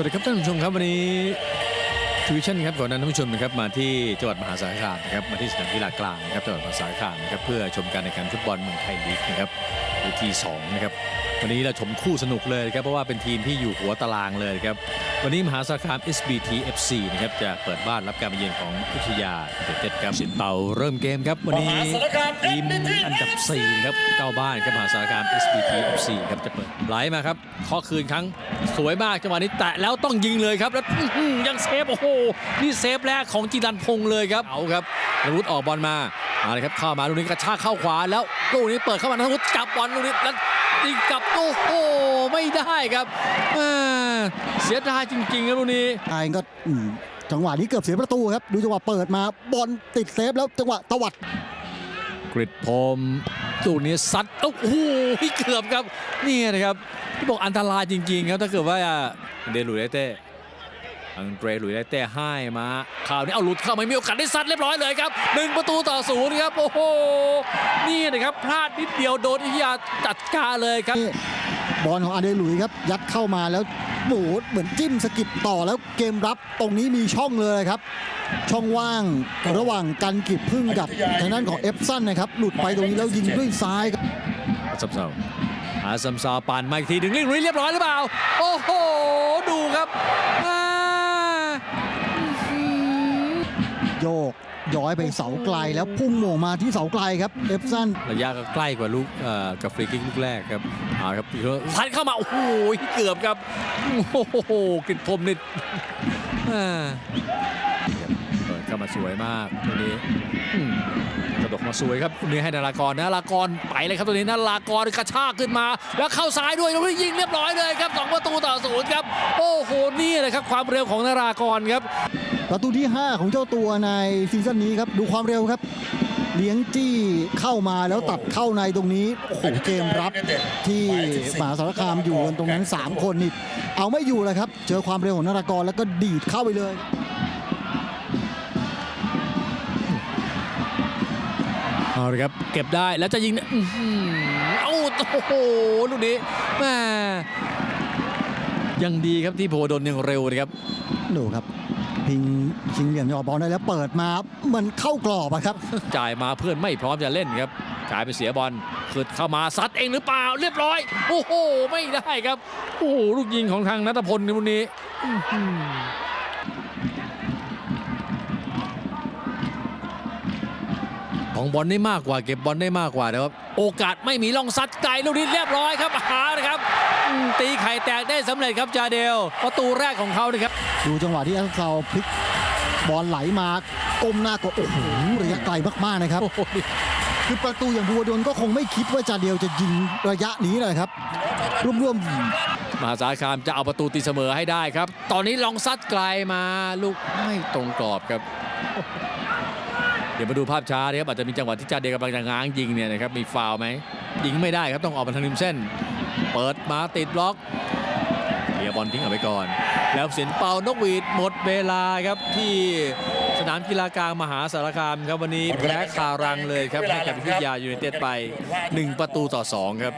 วัสดีครับท่านผู้ชมครับวันนี้ทวิชั่นครับขอนนะนท่านผู้ชมนะครับมาที่จังหวัดมหาสารคามนะครับมาที่สนามกีฬากลางนะครับจังหวัดมหาสารคามนะครับเพื่อชมการแข่งขันฟุตบอลเมืองไทยลีกนะครับเวทีสองนะครับ วันนี้เราชมคู่สนุกเลยนะครับเพราะว่าเป็นทีมที่อยู่หัวตารางเลยครับวันนี้มหาสารคาม SBT FC นะครับจะเปิดบ้านรับการมาเยือนของพิทยาเดเต็ดครับสินเป่าเริ่มเกมครับวันนี้ทีมอันดับ4นะครับเจ้าบ้านครับมหาสารคาม SBT FC ครับจะเปิดไหลมาครับข้อคืนครั้งสวยมากจังหวะนี้แตะแล้วต้องยิงเลยครับแล้วอื้อหือยังเซฟโอ้โหนี่เซฟแรกของจิรันพงษ์เลยครับเอาครับนวุฒิออกบอลมาเอาเลยครับเข้ามาลูกนี้กระชากเข้าขวาแล้วลูกนี้เปิดเข้ามานวุฒิจับบอลลูกนี้แล้ว ยิงกลับโอ้โหไม่ได้ครับอ่าเสียดายจริงๆครับลูกนี้ไอ้ก็อืมจังหวะนี้เกือบเสียประตูครับ ดูจังหวะเปิดมาบอลติดเซฟแล้วจังหวะตวัดกริดพรมลูกนี้ซัดโอ้โหเกือบครับนี่นะครับที่บอกอันตรายจริงๆครับถ้าเกิดว่าเดลุยเต้ อังเดรหลุยส์ได้เต้ให้มาข่าวนี้เอาหลุดเข้าไม่มีโอกาสได้ซัดเรียบร้อยเลยครับหนึ่งประตูต่อศูนย์ครับโอ้โหนี่นะครับพลาดนิดเดียวโดนอิทยาจัดการเลยครับนี่บอลของอาเดลุยครับยัดเข้ามาแล้วโหเหมือนจิ้มสะกิดต่อแล้วเกมรับตรงนี้มีช่องเลยครับ ช่องว่างระหว่างกันกิบพึ่งกับทางด้านของเอฟซันนะครับหลุดไปตรงนี้แล้วยิงด้วยซ้ายครับซัมซาวอาซัมซาวปั่นมาอีกทีหนึ่งลิงลุยเรียบร้อยหรือเปล่า โอ้โห ดูครับอ่าอื้อหือ โยกย้อยไปเสาไกลแล้วพุ่งโหม่งมาที่เสาไกลครับเอฟซันระยะก็ใกล้กว่าลูกเอ่อกับฟรีคิกลูกแรกครับเอาครับซัดเข้ามาโอ้โหเกือบครับโอ้โหกริดพรมนี่อ่าเปิดเข้ามาสวยมากตัวนี้กระดกมาสวยครับนี้ให้นารากรนารากรไปเลยครับตัวนี้นารากรกระชากขึ้นมา แล้วเข้าซ้ายด้วยแล้วยิงเรียบร้อยเลยครับสองประตูต่อศูนย์ครับ โอ้โหนี่เลยครับความเร็วของนารากรครับ ประตูที่ 5 ของเจ้าตัวในซีซั่นนี้ครับดูความเร็วครับ เลี้ยงจี้เข้ามาแล้วตัดเข้าในตรงนี้โอ้โหเกมรับที่มหาสารคามอยู่กันตรงนั้น 3 คนนี่เอาไม่อยู่เลยครับ เจอความเร็วของนารากรแล้วก็ดีดเข้าไปเลยเอาเลยครับเก็บได้แล้วจะยิงอื้อหือเอ้าโอ้โหลูกนี้แม่ยังดีครับที่โพดนยังเร็วนะครับ ดูครับ พิงชิงเหลี่ยมยอบอลได้แล้วเปิดมาเหมือนเข้ากรอบอะครับ จ่ายมาเพื่อนไม่พร้อมจะเล่นครับกลายเป็นเสียบอลขึ้นเข้ามาซัดเองหรือเปล่าเรียบร้อย โอ้โห ไม่ได้ครับ โอ้โหลูกยิงของทางนัทพลในวันนี้ ของบอลได้มากกว่าเก็บบอลได้มากกว่าแต่ว่าโอกาสไม่มีลองซัดไกลลูกนี้เรียบร้อยครับหานะครับอืมตีไข่แตกได้สำเร็จครับจาเดลประตูแรกของเขานะครับดูจังหวะที่อัลซาวพลิกบอลไหลมาก้มหน้ากดโอ้โหระยะไกลมากๆนะครับโอ้โหคือประตูอย่างบัวดนก็คงไม่คิดว่าจาเดียวจะยิงระยะนี้เลยครับร่วมๆมหาสารคามจะเอาประตูตีเสมอให้ได้ครับ ตอนนี้ลองซัดไกลมาลูกไม่ตรงกรอบครับ เดี๋ยวมาดูภาพช้านะครับอาจจะมีจังหวะที่จาเดกำลังจะง้างยิงเนี่ยนะครับมีฟาวไหมยิงไม่ได้ครับต้องออกมาทางริมเส้น เปิดมาติดบล็อกเลียบอลทิ้งเอาไปก่อน แล้วเสียงเป่านกหวีดหมดเวลาครับที่สนามกีฬากลางมหาสารคามครับวันนี้แพ้คารังเลยครับให้กับพิทยายูเนเต็ดไป 1 ประตูต่อ 2 ครับ